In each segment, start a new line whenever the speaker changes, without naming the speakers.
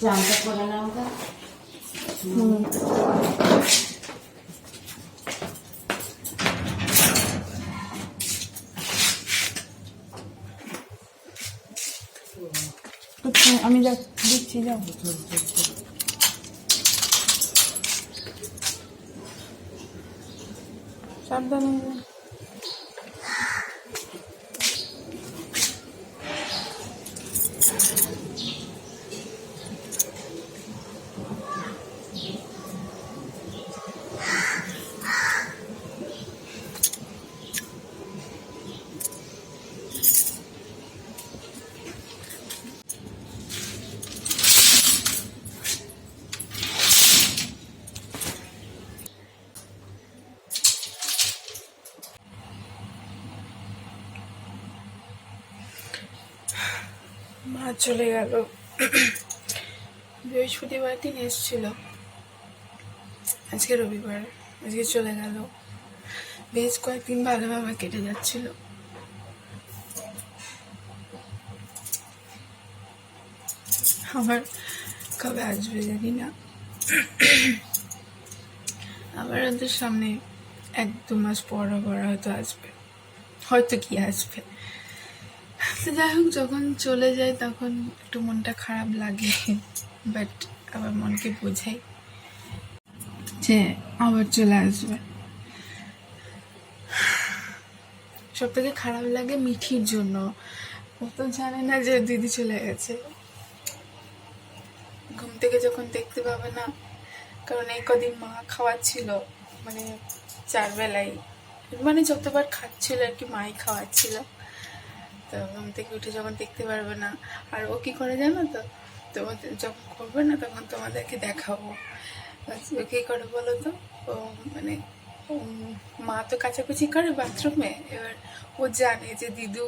চানটা করে নাও গা।
আচ্ছা, আমি যা দিচ্ছি যাও সাবধানে মা চলে গেল। বৃহস্পতিবার দিন এসেছিল। আজকে রবিবার, আজকে চলে গেল। বেশ কয়েকদিন ভালোভাবে কেটে যাচ্ছিল। আমার কবে আসবে জানি না। আবার ওদের সামনে এক দু মাস পর হয়তো আসবে। হয়তো কি আসবে। তো যাই হোক, যখন চলে যায় তখন একটু মনটা খারাপ লাগে বাট আবার মনকে বোঝাই যে আবার চলে আসবে। সব থেকে খারাপ লাগে মিঠির জন্য। ও তো জানে না যে দিদি চলে গেছে। ঘুম থেকে যখন দেখতে পাবে না, কারণ এই কদিন মা খাওয়াচ্ছিল মানে চার বেলায় মানে যতবার খাচ্ছিল আর কি, মাই খাওয়াচ্ছিল। তো ঘুম থেকে উঠে যখন দেখতে পারবে না, আর ও কি করে জানো তো? তোমাদের যখন করবে না, তখন তোমাদেরকে দেখাবো। ও কী করে বলো তো? ও মানে মা তো কাচাকুচি করে বাথরুমে এবার ও জানে যে দিদু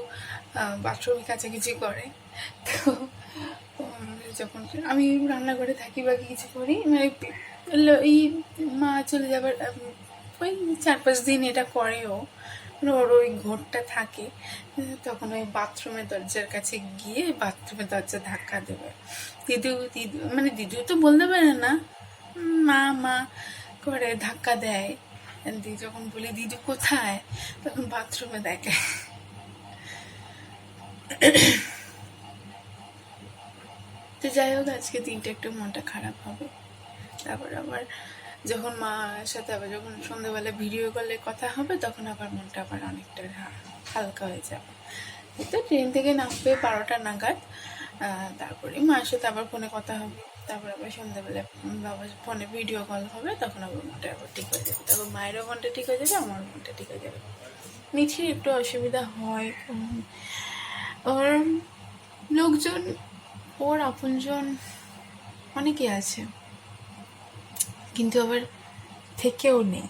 বাথরুমে কাচাকুচি করে। তো যখন, আমি রান্নাঘরে থাকি বা কিছু করি মানে এই মা চলে যাবার ওই চার পাঁচ দিন এটা করে ও। ওর ওই ঘোরটা থাকে, তখন ওই বাথরুমের দরজার কাছে গিয়ে বাথরুমের দরজা ধাক্কা দেবে। দিদু দিদু মানে দিদু তো বলতে পারে না, মা মা, করে ধাক্কা দেয়। দিদি যখন বলি, দিদু কোথায়? তখন বাথরুমে দেখে। তো যাই হোক, আজকে দিনটা একটু মনটা খারাপ হবে। তারপর আবার যখন মার সাথে আবার যখন সন্ধ্যাবেলা ভিডিও কলে কথা হবে, তখন আবার মনটা আবার অনেকটা হালকা হয়ে যাবে। তো ট্রেন থেকে নামবে বারোটা নাগাদ। তারপরে মায়ের সাথে আবার ফোনে কথা হবে। তারপর আবার সন্ধ্যাবেলা বাবার ফোনে ভিডিও কল হবে, তখন আবার মনটা আবার ঠিক হয়ে যাবে। তারপর মায়েরও মনটা ঠিক হয়ে যাবে আমার মনটা ঠিক হয়ে যাবে। মিঠির একটু অসুবিধা হয়। ওর লোকজন, ওর আপনজন অনেকে আছে। কিন্তু আবার থেকেও নেই।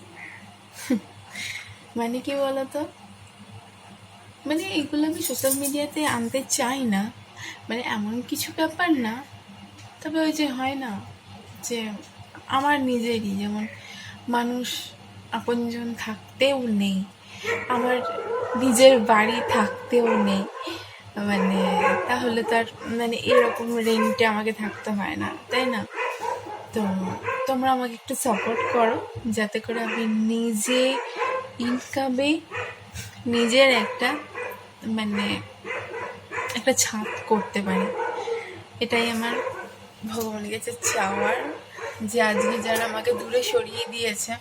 মানে কি বলতো? মানে এগুলো আমি সোশ্যাল মিডিয়াতে আনতে চাই না। মানে এমন কিছু ব্যাপার না। তবে ওই যে হয় না যে আমার নিজেরই যেমন মানুষ আপনজন থাকতেও নেই, আমার নিজের বাড়ি থাকতেও নেই মানে তাহলে তার মানে এরকম রেন্টে আমাকে থাকতে হয় না, তাই না? তো তোমরা আমাকে একটু সাপোর্ট করো, যাতে করে আমি নিজে ইনকামে নিজের একটা মানে একটা ছাপ করতে পারি। এটাই আমার ভগবানের কাছে চাওয়ার যে আজকে যারা আমাকে দূরে সরিয়ে দিয়েছে।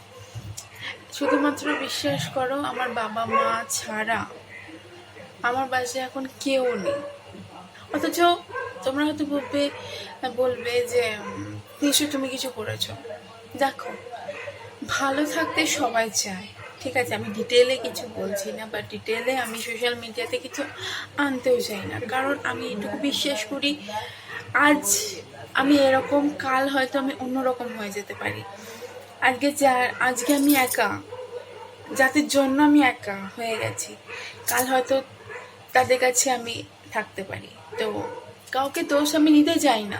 শুধুমাত্র বিশ্বাস করো, আমার বাবা মা ছাড়া আমার বাসায় এখন কেউ নেই। অথচ তোমরা হয়তো বলবে বলবে যে উম, নিশ্চয়ই তুমি কিছু করেছ। দেখো ভালো থাকতে সবাই চায়। ঠিক আছে আমি ডিটেলে কিছু বলছি না বা ডিটেলে আমি সোশ্যাল মিডিয়াতে কিছু আনতেও চাই না। কারণ আমি এটুকু বিশ্বাস করি আজ আমি এরকম কাল হয়তো আমি অন্যরকম হয়ে যেতে পারি। আজকে যা আজকে আমি একা যাদের জন্য আমি একা হয়ে গেছি কাল হয়তো তাদের কাছে আমি থাকতে পারি। তো কাউকে দোষ আমি নিতে চাই না।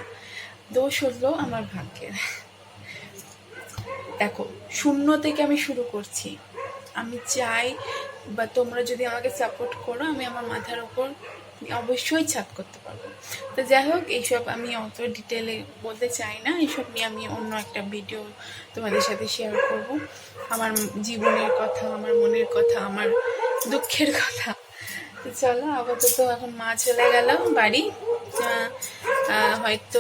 দোষ হলো আমার ভাগ্যের। দেখো, শূন্য থেকে আমি শুরু করছি। আমি চাই, বা তোমরা যদি আমাকে সাপোর্ট করো, আমি আমার মাথার ওপর অবশ্যই ছাদ করতে পারব। তো যাই হোক, এইসব আমি অত ডিটেলে বলতে চাই না। এইসব নিয়ে আমি অন্য একটা ভিডিও তোমাদের সাথে শেয়ার করব। আমার জীবনের কথা, আমার মনের কথা, আমার দুঃখের কথা। তো চলো, আপাতত এখন মা চলে গেল বাড়ি। হয়তো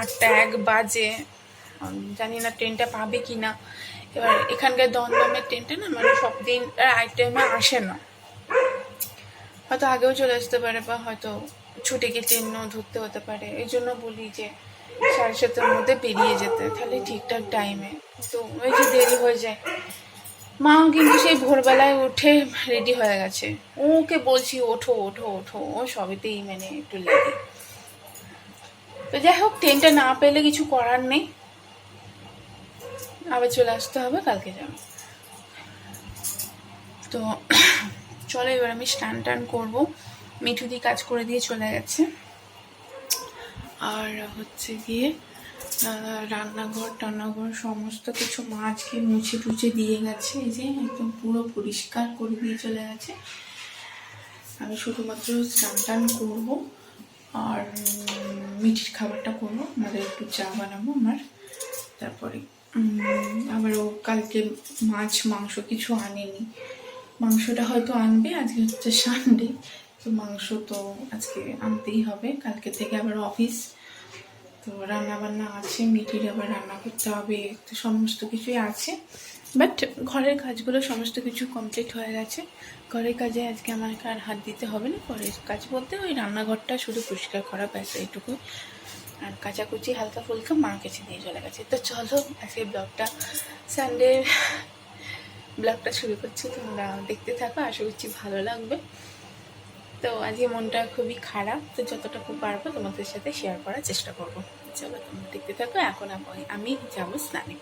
আটটা এক বাজে। জানি না ট্রেনটা পাবে কি না এবার এখানকার দমদমের ট্রেনটা না মানে সব দিন রাইট টাইমে আসে না। হয়তো আগেও চলে আসতে পারে, বা হয়তো ছুটে গিয়ে ট্রেনও ধরতে হতে পারে। এই জন্য বলি যে, সাড়ে সাতটার মধ্যে বেরিয়ে যেতে, তাহলে ঠিকঠাক টাইমে তো ওই যে দেরি হয়ে যায়। মাও কিন্তু সেই ভোরবেলায় উঠে রেডি হয়ে গেছে। ওকে বলছি, ওঠো ওঠো ওঠো। ও সবেতেই মানে একটু লেগে। তো যাই হোক ট্রেনটা না পেলে কিছু করার নেই। আবার চলে আসতে হবে, কালকে যাব। তো চলো এবার আমি স্নান টান করব। মিঠুদি কাজ করে দিয়ে চলে গেছে। আর হচ্ছে গিয়ে রান্নাঘর, টান্নাঘর, সমস্ত কিছু মাছকে মুছে টুছে দিয়ে গেছে। এই যে একদম পুরো পরিষ্কার করে দিয়ে চলে গেছে। আমি শুধুমাত্র স্নান টান করব। আর মিঠির খাবারটা করব। আমাদের একটু চা বানাবো আমার। তারপরে উম, আবার ও কালকে মাছ মাংস কিছু আনেনি। মাংসটা হয়তো আনবে আজকে হচ্ছে সানডে তো মাংস তো আজকে আনতেই হবে। কালকে থেকে আবার অফিস তো রান্না বান্না আছে মিটির আবার রান্না করতে হবে। তো সমস্ত কিছুই আছে। বাট ঘরের কাজগুলো সমস্ত কিছু কমপ্লিট হয়ে গেছে। ঘরের কাজে আজকে আমাকে আর হাত দিতে হবে না। ঘরের কাজ বলতে ওই রান্নাঘরটা শুধু পরিষ্কার করা, ব্যাস এইটুকু আর কাচাকুচি, হালকা ফুলকা মা কেচে দিয়ে চলে গেছে। তো চলো আজকে ব্লগটা সানডে ব্লগটা শুরু করছি। তোমরা দেখতে থাকো, আশা করছি ভালো লাগবে। তো আজকে মনটা খুবই খারাপ। তো যতটুকু পারব তোমাদের সাথে শেয়ার করার চেষ্টা করব। চলো তোমরা দেখতে থাকো, এখন আমি যাব স্নানে।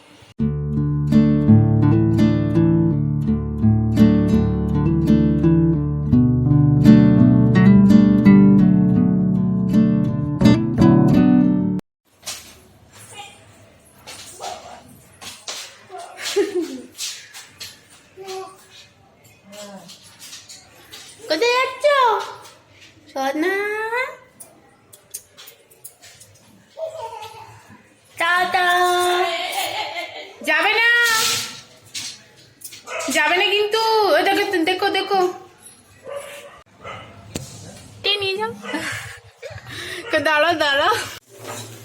তো দাঁড়াও দাঁড়াও।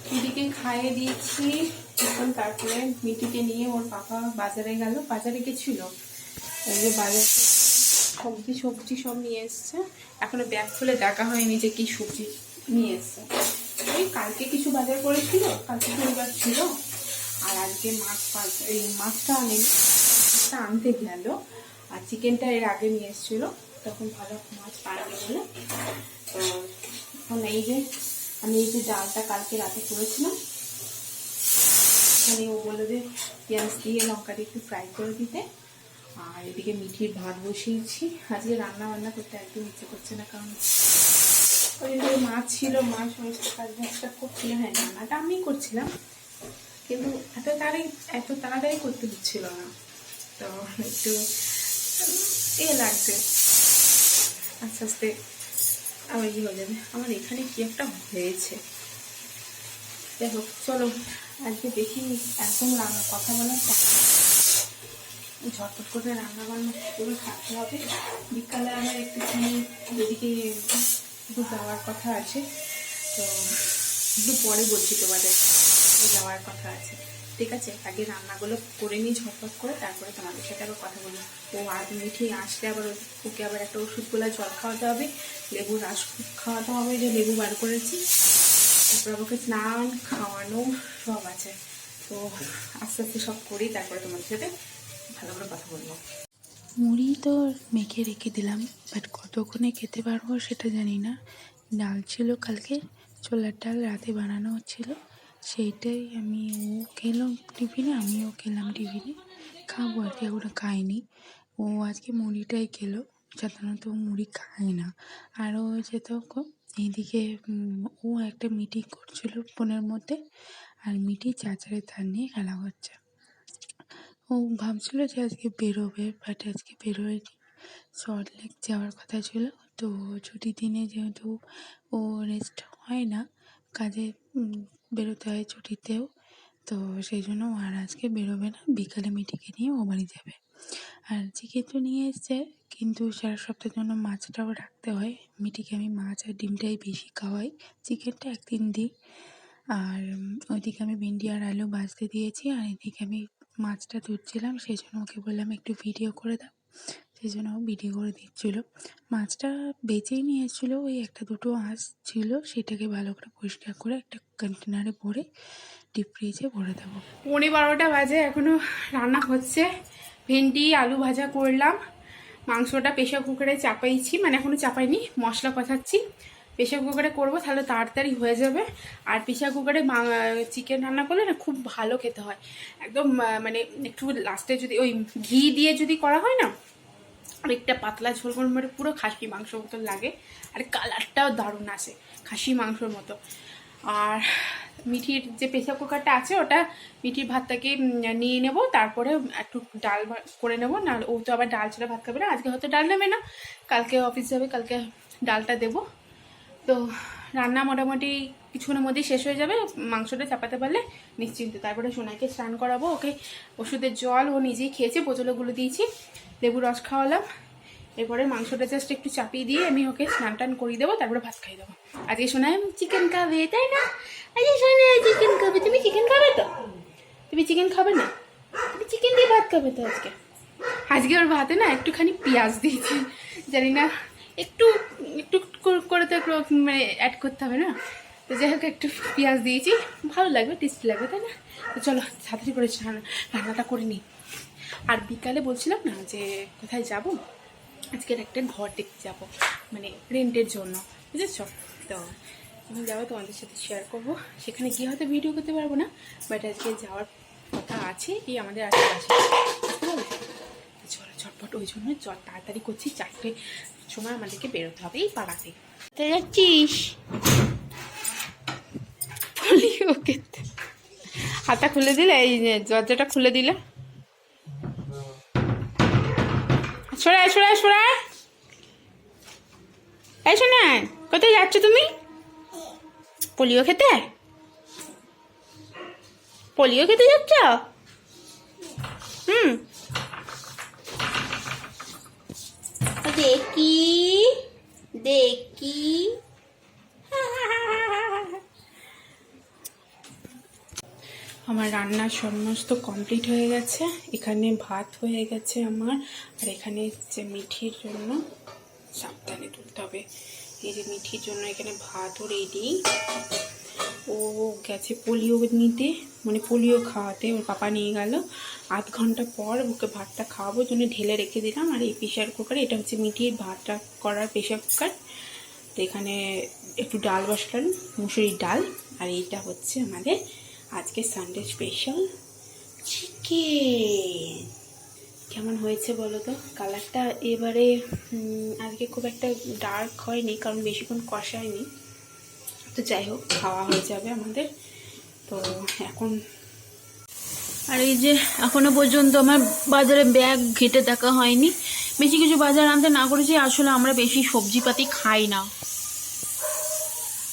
দিদিকে খাইয়ে দিয়েছি। এখন তারপরে মিটিকে নিয়ে ওর পাপা বাজারে গেল। বাজারে গেছিল। বাজার সবজি সবজি সব নিয়ে এসছে। এখনও ব্যাগ খুলে দেখা হয়নি যে কি সবজি নিয়ে এসছে। ওই কালকে কিছু বাজার করেছিল, কালকে পরিবার ছিল। আর আজকে মাছ পাল- এই মাছটা আনেনি, মাছটা আনতে গেল। আর চিকেনটা এর আগে নিয়ে এসেছিল। তখন ভালো মাছ পায়নি বলে তো এখন এই যে আমি এই যে ডালটা কালকে রাতে করেছিলাম, এখানে ও বলে যে পেঁয়াজ দিয়ে লঙ্কাটা একটু ফ্রাই করে দিতে। আর এদিকে মিঠির ভাত বসিয়েছি। আজকে রান্না বান্না করতে একদম ইচ্ছে করছে না, কারণ ওই মাছ ছিল মাছ সমস্ত কাজ বাজটা করছিলাম হ্যাঁ রান্নাটা আমি করছিলাম। কিন্তু এত তাড়াতাড়ি এত তাড়াতাড়ি করতে হচ্ছিল না। তো একটু এ লাগছে। আস্তে আস্তে আবার ইয়ে হয়ে যাবে? আমার এখানে কি একটা হয়েছে? হোক চলো, আজকে দেখি একদম রান্না, কথা বলার ঝটপট করে রান্না বান্না করে থাকতে হবে। বিকালে আমার একটুখানি এদিকে একটু যাওয়ার কথা আছে। তো একটু পরে বলছি তোমাদের যাওয়ার কথা আছে। ঠিক আছে, আগে রান্নাগুলো করে নিই ঝটপট করে, তারপরে তোমাদের সাথে আবার কথা বলব ও আর মিঠি আসলে আবার ওকে আবার একটা ওষুধ গোলা জল খাওয়াতে হবে লেবু রাস খাওয়াতে হবে, যে লেবু বার করেছি। তারপর আমাকে স্নান, খাওয়ানো সব আছে। তো আস্তে আস্তে সব করি, তারপরে তোমাদের সাথে ভালো করে কথা বলব।
মুড়ি তো মেখে রেখে দিলাম বাট কতক্ষণে খেতে পারব সেটা জানি না। ডাল ছিল কালকে, ছোলার ডাল রাতে বানানো হচ্ছিল সেইটাই আমি ও খেলো টিফিনে আমিও খেলাম টিফিনে খাব আর কি, এখনও খাইনি। ও আজকে মুড়িটাই খেলো, সাধারণত মুড়ি খায় না। আর ও যে তখন এইদিকে ও একটা মিটিং করছিল ফোনের মধ্যে, আর মিটি চাচারে তার নিয়ে খেলা করছে ও ভাবছিল যে আজকে বেরোবে বাট আজকে বেরোয়নি। সল্ট লেক যাওয়ার কথা ছিল, তো ছুটির দিনে যেহেতু ও রেস্ট হয় না, কাজে বেরোতে হয় ছুটিতেও। তো সেই জন্য ও আর আজকে বেরোবে না, বিকালে মিটিকে নিয়ে ও বাড়ি যাবে। আর চিকেন তো নিয়ে এসছে, কিন্তু সারা সপ্তাহের জন্য মাছটাও রাখতে হয়। মিটিকে আমি মাছ আর ডিমটাই বেশি খাওয়াই, চিকেনটা একদিন দিই। আর ওইদিকে আমি ভিন্ডি আর আলু ভাজতে দিয়েছি, আর এদিকে আমি মাছটা ধুচ্ছিলাম সেই জন্য ওকে বললাম একটু ভিডিও করে দাও। ও ভিডিও করে দিচ্ছিল। মাছটা বেঁচেই নিয়ে এসেছিল ওই একটা দুটো আঁশ ছিল, সেটাকে ভালো করে পরিষ্কার করে একটা কন্টেনারে ভরে ডিপ ফ্রিজে ভরে দেবো।
পনে বারোটা বাজে এখনও রান্না হচ্ছে। ভেন্ডি, আলু ভাজা করলাম। মাংসটা প্রেশার কুকারে চাপাইছি মানে এখনও চাপাইনি, মশলা কষাচ্ছি। প্রেশার কুকারে করব, তাহলে তাড়াতাড়ি হয়ে যাবে। আর প্রেশার কুকারে চিকেন রান্না করলে না খুব ভালো খেতে হয়। একদম মানে একটু লাস্টে যদি ওই ঘি দিয়ে যদি করা হয় না অনেকটা পাতলা ঝোল করে মানে পুরো খাসি মাংস মতো লাগে। আর কালারটাও দারুণ আসে, খাসি মাংসর মতো। আর মিঠির যে প্রেসার কুকারটা আছে, ওটা মিঠির ভাতটাকে নিয়ে নেব, তারপরে একটু ডাল করে নেব। না ও তো আবার ডাল ছাড়া ভাত খাবে না, আজকে হয়তো ডাল নেবে না, কালকে অফিস যাবে, কালকে ডালটা দেবো। তো রান্না মোটামুটি কিছুক্ষণের মধ্যেই শেষ হয়ে যাবে, মাংসটা চাপাতে পারলে নিশ্চিন্ত। তারপরে সোনাইকে স্নান করাবো, ওকে ওষুধের জল ও নিজেই খেয়েছে, বোতলগুলো দিয়েছি। লেবু রস খাওয়ালাম। এরপরে মাংসটা জাস্ট একটু চাপিয়ে দিয়ে আমি ওকে স্নান টান করিয়ে দেবো, তারপরে ভাত খাইয়ে দেবো। আজকে সোনাই চিকেন খাবে, তাই না? আজকে সোনাই চিকেন খাবে, তুমি চিকেন খাবে তো? তুমি চিকেন খাবে না? তুমি চিকেন দিয়ে ভাত খাবে তো আজকে? আজকে ওর ভাতে না একটুখানি পেঁয়াজ দিয়েছি, জানি না, একটু একটু করে তো একটু মানে অ্যাড করতে হবে না? তো যাই হোক, একটু পেঁয়াজ দিয়েছি, ভালো লাগবে টেস্টি লাগবে, তাই না? তো চলো, তাড়াতাড়ি করে রান্না- রান্নাটা করে নিই। আর বিকালে বলছিলাম না যে কোথায় যাব? আজকের একটা ঘর দেখতে যাব মানে রেন্টের জন্য বুঝেছ? তো যখন যাব তোমাদের সাথে শেয়ার করব। সেখানে গিয়ে হয়তো ভিডিও করতে পারব না বাট আজকে যাওয়ার কথা আছে এই আমাদের আশেপাশে। বুঝতে? চলো ঝটপট ওই জন্য চট তাড়াতাড়ি করছি চারটে সময় আমাদেরকে বেরোতে হবে এই পাড়াতে। যাচ্ছিস? হাতা খুলে দিলে এই যে দরজাটা খুলে দিলে? সরাই সরাই সরাই এই শোনায় কোথায় যাচ্ছ তুমি? পোলিও খেতে? পোলিও খেতে যাচ্ছ? হুম। দেখি দেখি। আমার রান্নার সমস্ত কমপ্লিট হয়ে গেছে। এখানে ভাত হয়ে গেছে আমার। আর এখানে যে মিঠির জন্য সাবধানে তুলতে হবে। এই যে মিঠির জন্য এখানে ভাতও রেডি ও গেছে পোলিও নিতে। মানে পোলিও খাওয়াতে ওর পাপা নিয়ে গেল। আধ ঘণ্টা পর ওকে ভাতটা খাওয়াবো জন্য ঢেলে রেখে দিলাম। আর এই প্রেশার কুকার এটা হচ্ছে মিঠির ভাতটা করার প্রেশার কুকার তো এখানে একটু ডাল বসালাম, মুসুরির ডাল। আর এইটা হচ্ছে আমাদের আজকে সানডে স্পেশাল চিকেন কেমন হয়েছে বলো তো? কালারটা এবারে আজকে খুব একটা ডার্ক হয়নি, কারণ বেশিক্ষণ কষায়নি। তো যাই হোক, খাওয়া হয়ে যাবে আমাদের। তো এখন
আর এই যে এখনও পর্যন্ত আমার বাজারে ব্যাগ ঘেটে দেখা হয়নি। বেশি কিছু বাজার আনতে না করেছি, আসলে আমরা বেশি সবজিপাতি খাই না।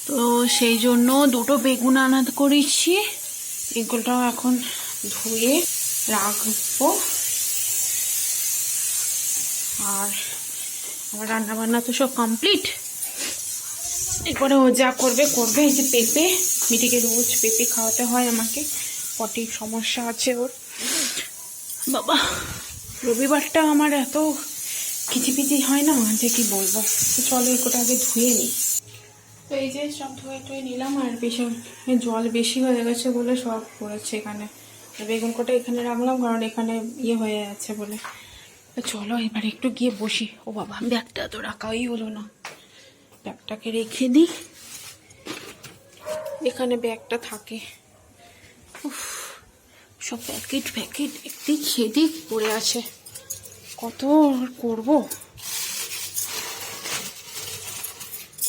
তো সেই জন্য দুটো বেগুন আনাতে করেছি।
এগুলোটাও এখন ধুয়ে রাখব। আর আমার রান্না বান্না তো সব কমপ্লিট এরপরে ও যা করবে করবে এই যে পেঁপে। মিটিকে রোজ পেঁপে খাওয়াতে হয় আমাকে। পটির সমস্যা আছে ওর। বাবা, রবিবারটা আমার এত খিচিপিচি হয় না, যে কি বলব? চলো এগুলোটা আগে ধুয়ে নিই। তো এই যে সব ধুয়ে টুয়ে নিলাম আর বেশি জল বেশি হয়ে গেছে বলে সব পড়েছে এখানে। বেগুন কটা এখানে রাখলাম কারণ এখানে ইয়ে হয়ে যাচ্ছে বলে। চলো এবার একটু গিয়ে বসি। ও বাবা ব্যাগটা তো রাখাই হলো না। ব্যাগটাকে রেখে দিই। এখানে ব্যাগটা থাকে। উফ, সব প্যাকেট প্যাকেট একদিক সেদিক পড়ে আছে। কত করব?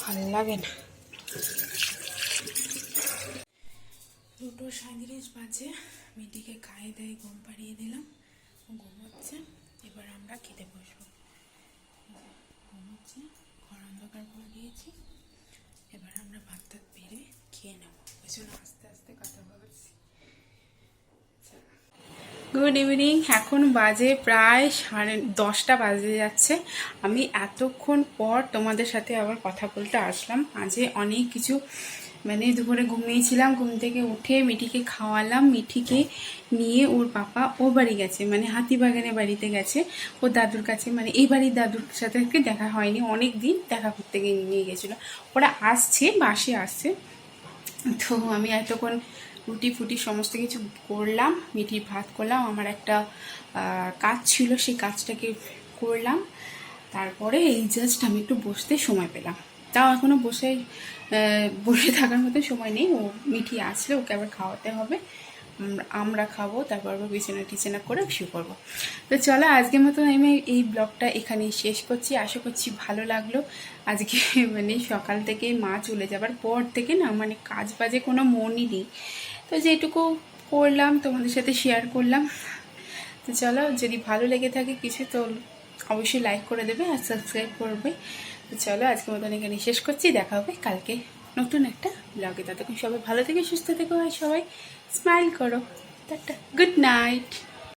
ভালো লাগে না। দুটো সাঁত্রিশ বাজে। মেয়েটিকে খাইয়ে দেয়, ঘুম পাড়িয়ে দিলাম। ঘুম ঘুমোচ্ছে। এবার আমরা খেতে বসবো। ঘুমোচ্ছে, ঘর অন্ধকার করে দিয়েছি। এবার আমরা ভাত টাত পেরে খেয়ে নেব। ওই আস্তে আস্তে কথা বলছি। গুড ইভিনিং এখন বাজে প্রায় সাড়ে দশটা বাজে যাচ্ছে। আমি এতক্ষণ পর তোমাদের সাথে আবার কথা বলতে আসলাম। আজে অনেক কিছু মানে দুপুরে ঘুমিয়েছিলাম, ঘুম থেকে উঠে মিঠিকে খাওয়ালাম। মিঠিকে নিয়ে ওর পাপা ও বাড়ি গেছে মানে হাতিবাগানে বাড়িতে গেছে। ও দাদুর কাছে মানে এই বাড়ির দাদুর সাথে দেখা হয়নি। অনেক দিন দেখা করতে গিয়ে নিয়ে গেছিল। ওরা আসছে, বাসে আসছে। তো আমি এতক্ষণ রুটি ফুটি সমস্ত কিছু করলাম, মিঠির ভাত করলাম, আমার একটা কাজ ছিল, সেই কাজটাকে করলাম। তারপরে এই জাস্ট আমি একটু বসতে সময় পেলাম। তাও এখনও বসে বসে থাকার মতো সময় নেই। ও, মিঠি আসলে ওকে আবার খাওয়াতে হবে। আমরা খাব, তারপর বিছানা টিছানা করে শুয়ে করব তো চলো আজকের মতো আমি এই ব্লগটা এখানেই শেষ করছি। আশা করছি ভালো লাগল। আজকে মানে সকাল থেকে মা চলে যাবার পর থেকে না মানে কাজ বাজে কোনো মনই নেই। তো যেটুকু করলাম, তোমাদের সাথে শেয়ার করলাম। তো চলো, যদি ভালো লেগে থাকে কিছু, তো অবশ্যই লাইক করে দেবে আর সাবস্ক্রাইব করবে। তো চলো আজকে মতন এখানে শেষ করছি। দেখা হবে কালকে নতুন একটা ব্লগে ততক্ষণ সবাই ভালো থেকে, সুস্থ থেকো, আর সবাই স্মাইল করো। Tata good night